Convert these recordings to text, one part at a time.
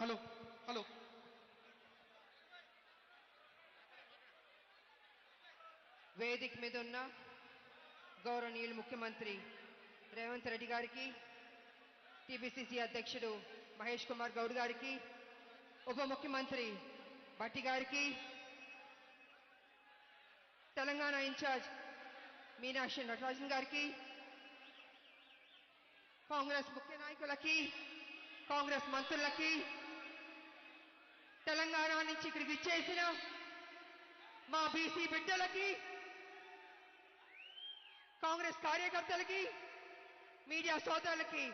Hello hello. వేదిక మీద ఉన్న గౌరవనీయులు ముఖ్యమంత్రి రేవంత్ రెడ్డి గారికి టీపీసీసీ అధ్యక్షుడు మహేష్ కుమార్ గౌడ్ గారికి ఉప ముఖ్యమంత్రి భట్టి గారికి తెలంగాణ ఇన్ఛార్జ్ మీనాక్షి నటరాజన్ గారికి కాంగ్రెస్ ముఖ్య నాయకులకి కాంగ్రెస్ మంత్రులకి తెలంగాణ నుంచి ఇక్కడికి ఇచ్చేసిన మా బీసీ బిడ్డలకి కాంగ్రెస్ కార్యకర్తలకి మీడియా సోదరులకి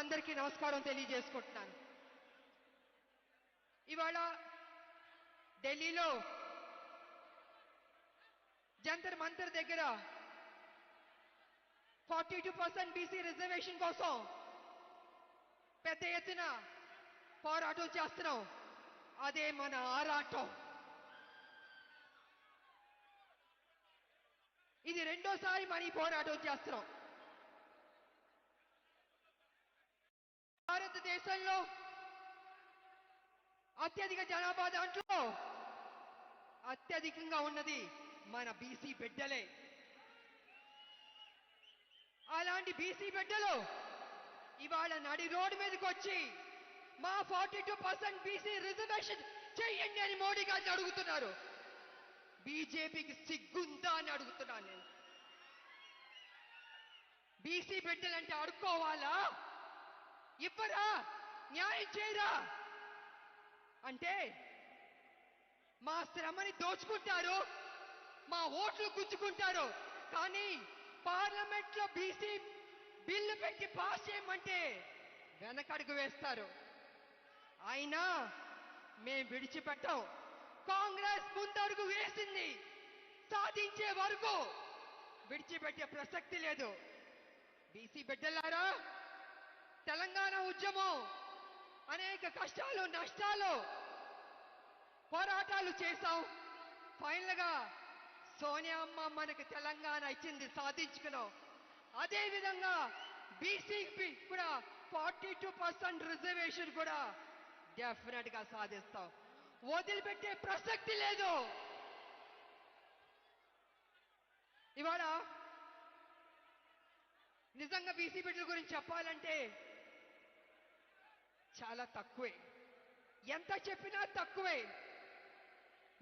అందరికీ నమస్కారం తెలియజేసుకుంటున్నాను. ఇవాళ ఢిల్లీలో జంతర్ మంతర్ దగ్గర forty two percent BC reservation కోసం పెద్ద ఎత్తున పోరాటం చేస్తున్నాం. అదే మన ఆరాటం. ఇది రెండోసారి మన ఈ పోరాటం చేస్తున్నాం. భారతదేశంలో అత్యధిక జనాభా దాంట్లో అత్యధికంగా ఉన్నది మన బీసీ బిడ్డలే. అలాంటి బీసీ బిడ్డలు ఇవాళ నడి రోడ్డు మీదకి వచ్చి మా forty two percent BC reservation చెయ్యండి అని మోడీ గారిని అడుగుతున్నారు. బీజేపీకి సిగ్గుందా అని అడుగుతున్నాను నేను. బీసీ బిడ్డలంటే అడుక్కోవాలా ఇవ్వరా? న్యాయం చేయరా? అంటే మా శ్రమని దోచుకుంటారు మా ఓట్లు గుచ్చుకుంటారు కానీ పార్లమెంట్లో బీసీ బిల్లు పెట్టి పాస్ చేయమంటే వెనకడుగు వేస్తారు. అయినా మేం విడిచిపెట్టాం. కాంగ్రెస్ ముందడుగు వేసింది. సాధించే వరకు విడిచిపెట్టే ప్రసక్తి లేదు. బీసీ బిడ్డలారా తెలంగాణ ఉద్యమం అనేక కష్టాలు నష్టాలు పోరాటాలు చేశాం. ఫైనల్గా సోనియా అమ్మ మనకి తెలంగాణ ఇచ్చింది సాధించుకున్నాం. అదేవిధంగా బీసీపీ కూడా ఫార్టీ టూ పర్సెంట్ రిజర్వేషన్ కూడా డెఫినెట్గా సాధిస్తాం. వదిలిపెట్టే ప్రసక్తి లేదు. ఇవాళ నిజంగా బీసీ బిడ్డల గురించి చెప్పాలంటే చాలా తక్కువే. ఎంత చెప్పినా తక్కువే.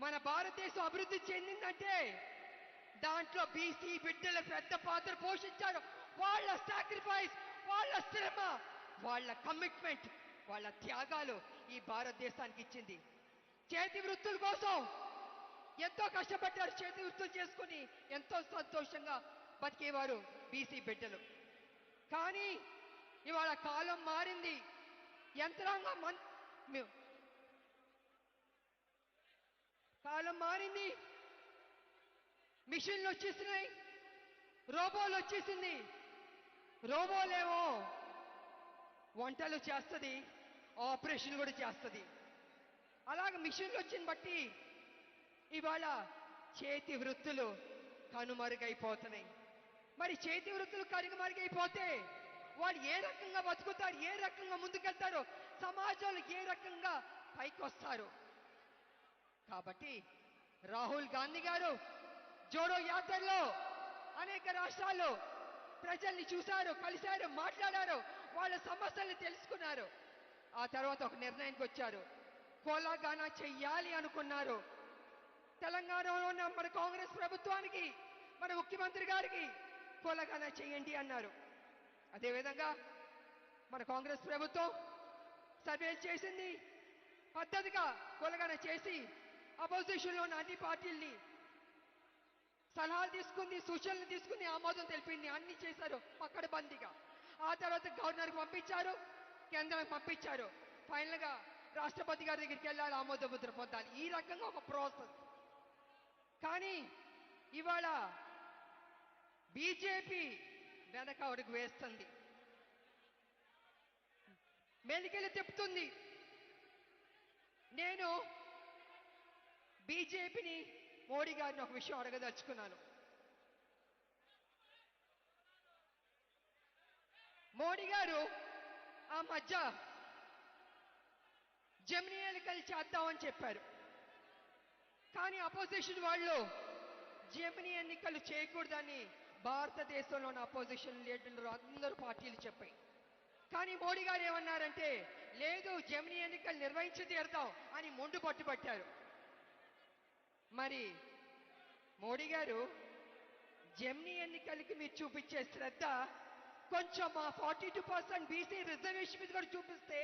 మన భారతదేశం అభివృద్ధి చెందిందంటే దాంట్లో బీసీ బిడ్డల పెద్ద పాత్ర పోషించారు. వాళ్ళ సాక్రిఫైస్ వాళ్ళ శ్రమ వాళ్ళ కమిట్మెంట్ వాళ్ళ త్యాగాలు ఈ భారతదేశానికి ఇచ్చింది. చేతి వృత్తుల కోసం ఎంతో కష్టపడ్డారు. చేతి వృత్తులు చేసుకుని ఎంతో సంతోషంగా బతికేవారు బీసీ బిడ్డలు. కానీ ఇవాళ కాలం మారింది. యంత్రాంగం కాలం మారింది. మిషన్లు వచ్చేసినాయి. రోబోలు వచ్చేసింది. రోబోలేమో వంటలు చేస్తుంది ఆపరేషన్ కూడా చేస్తుంది. అలాగ మిషన్లు వచ్చిన బట్టి ఇవాళ చేతి వృత్తులు కనుమరుగైపోతున్నాయి. మరి చేతి వృత్తులు కనుమరుగైపోతే వాళ్ళు ఏ రకంగా బతుకుతారు ఏ రకంగా ముందుకెళ్తారు సమాజంలో ఏ రకంగా పైకి వస్తారు కాబట్టి రాహుల్ గాంధీ గారు జోడో యాత్రలో అనేక రాష్ట్రాల్లో ప్రజల్ని చూశారు కలిశారు మాట్లాడారు. వాళ్ళ సమస్యల్ని తెలుసుకున్నారు. ఆ తర్వాత ఒక నిర్ణయానికి వచ్చారు. కోలాగానా చెయ్యాలి అనుకున్నారు. తెలంగాణలో ఉన్న మన కాంగ్రెస్ ప్రభుత్వానికి మన ముఖ్యమంత్రి గారికి కోలాగానా చేయండి అన్నారు. అదేవిధంగా మన కాంగ్రెస్ ప్రభుత్వం సర్వేలు చేసింది. పద్ధతిగా కోలగాన చేసి అపోజిషన్లో ఉన్న అన్ని పార్టీల్ని సలహాలు తీసుకుంది సూచనలు తీసుకుని ఆమోదం తెలిపింది అన్ని చేశారు పక్కడబందీగా. ఆ తర్వాత గవర్నర్కి పంపించారు కేంద్రానికి పంపించారు. ఫైనల్గా రాష్ట్రపతి గారి దగ్గరికి వెళ్ళాలి ఆమోద ముద్ర పొందాలి ఈ రకంగా ఒక ప్రాసెస్. కానీ ఇవాళ బీజేపీ వెనక అడుగు వేస్తుంది. మెలికెళ్ళి చెప్తుంది నేను బీజేపీని మోడీ గారిని ఒక విషయం అడగదలుచుకున్నాను. మోడీ గారు ఆ మధ్య జమినీ ఎన్నికలు చేద్దామని చెప్పారు. కానీ అపోజిషన్ వాళ్ళు జమినీ ఎన్నికలు చేయకూడదని భారతదేశంలోని అపోజిషన్ లీడర్లు అందరూ పార్టీలు చెప్పాయి. కానీ మోడీ గారు ఏమన్నారంటే లేదు జమినీ ఎన్నికలు నిర్వహించి తీరుతాం అని మొండు పట్టుబట్టారు మరి మోడీ గారు జమినీ ఎన్నికలకి మీరు చూపించే శ్రద్ధ కొంచెం ఆ forty two percent BC reservation మీద కూడా చూపిస్తే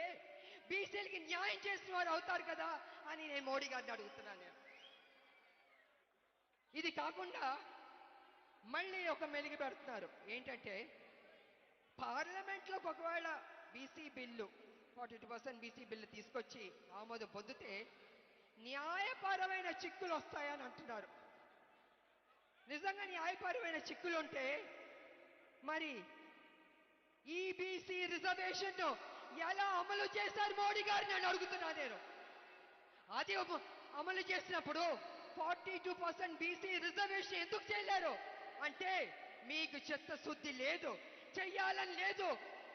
బీసీలకి న్యాయం చేసిన వారు అవుతారు కదా అని నేను మోడీ గారిని అడుగుతున్నాను నేను. ఇది కాకుండా మళ్ళీ ఒక మెలిగి పెడుతున్నారు. ఏంటంటే పార్లమెంట్లోకి ఒకవేళ BC bill forty two percent BC bill తీసుకొచ్చి ఆమోదం పొందితే న్యాయపరమైన చిక్కులు వస్తాయని అంటున్నారు. నిజంగా న్యాయపరమైన చిక్కులు ఉంటే మరి ఈబీసీ రిజర్వేషన్ ఎలా అమలు చేశారు మోడీ గారు నేను అడుగుతున్నా నేను. అది అమలు చేసినప్పుడు forty two percent BC reservation ఎందుకు చేయలేరు? అంటే మీకు చిత్తశుద్ధి లేదు చెయ్యాలని లేదు.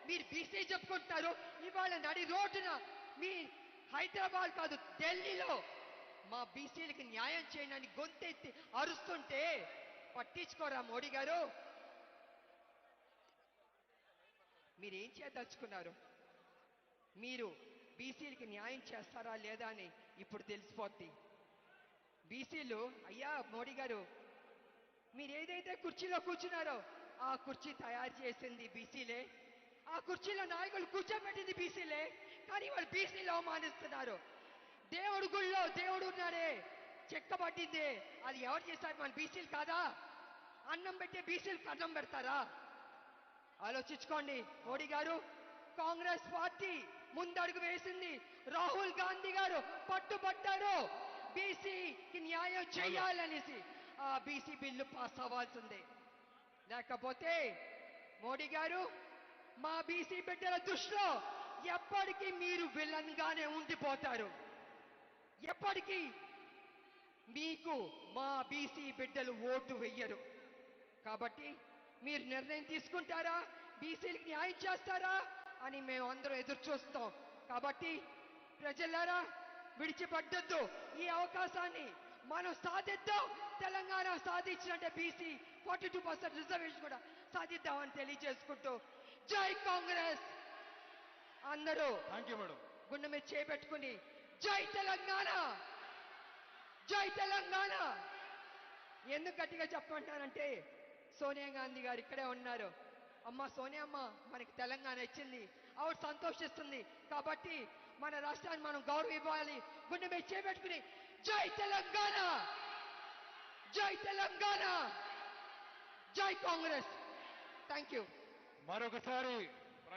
మీరు బీసీ చెప్పుకుంటున్నారు ఇవాళ నడి రోడ్డున మీ హైదరాబాద్ కాదు ఢిల్లీలో మా బీసీలకి న్యాయం చేయనని గొంతెత్తి అరుస్తుంటే పట్టించుకోరా మోడీ గారు? మీరేం చేయదలుచుకున్నారు మీరు బీసీలకి న్యాయం చేస్తారా లేదా అని ఇప్పుడు తెలిసిపోద్ది. బీసీలు అయ్యా మోడీ గారు మీరు ఏదైతే కుర్చీలో కూర్చున్నారో ఆ కుర్చీ తయారు చేసింది బీసీలే. ఆ కుర్చీలో నాయకులు కూర్చోబెట్టింది బీసీలే. కానీ వాళ్ళు బీసీలు అవమానిస్తున్నారు. దేవుడు గుళ్ళో దేవుడు ఉన్నాడే. చెక్కబట్టింది అది ఎవరు చేశారు? మన బీసీలు కాదా? అన్నం పెట్టే బీసీలకు అన్నం పెడతారా? ఆలోచించుకోండి. మోడీ గారు కాంగ్రెస్ పార్టీ ముందడుగు వేసింది. రాహుల్ గాంధీ గారు పట్టుబట్టారు బీసీకి న్యాయం చేయాలనేసి ఆ బీసీ బిల్లు పాస్ అవ్వాల్సిందే. లేకపోతే మోడీ గారు మా బీసీ బిడ్డల దృష్టిలో ఎప్పటికీ మీరు విలన్ గానే ఉండిపోతారు. ఎప్పటికీ మీకు మా బీసీ బిడ్డలు ఓటు వెయ్యరు. కాబట్టి మీరు నిర్ణయం తీసుకుంటారా? బీసీలకు న్యాయం చేస్తారా? అని మేము అందరం ఎదురు చూస్తాం కాబట్టి ప్రజలారా విడిచిపడ్డొద్దు ఈ అవకాశాన్ని. మనం సాధిద్దాం. Telangana సాధించినట్టే BC forty two percent reservation కూడా సాధిద్దామని తెలియజేసుకుంటూ జై కాంగ్రెస్! అందరూ గుండె మీద చేపెట్టుకుని జై తెలంగాణ! జై తెలంగాణ! ఎందుకు గట్టిగా చెప్పమంటానంటే సోనియా గాంధీ గారు ఇక్కడే ఉన్నారు. అమ్మ సోనియా అమ్మ మనకి తెలంగాణ ఇచ్చింది. ఆవిడ సంతోషిస్తుంది. కాబట్టి మన రాష్ట్రాన్ని మనం గౌరవ ఇవ్వాలి గుండె మీద చేపెట్టుకుని జై తెలంగాణ! జై తెలంగాణ! జై కాంగ్రెస్! థ్యాంక్ యూ మరొకసారి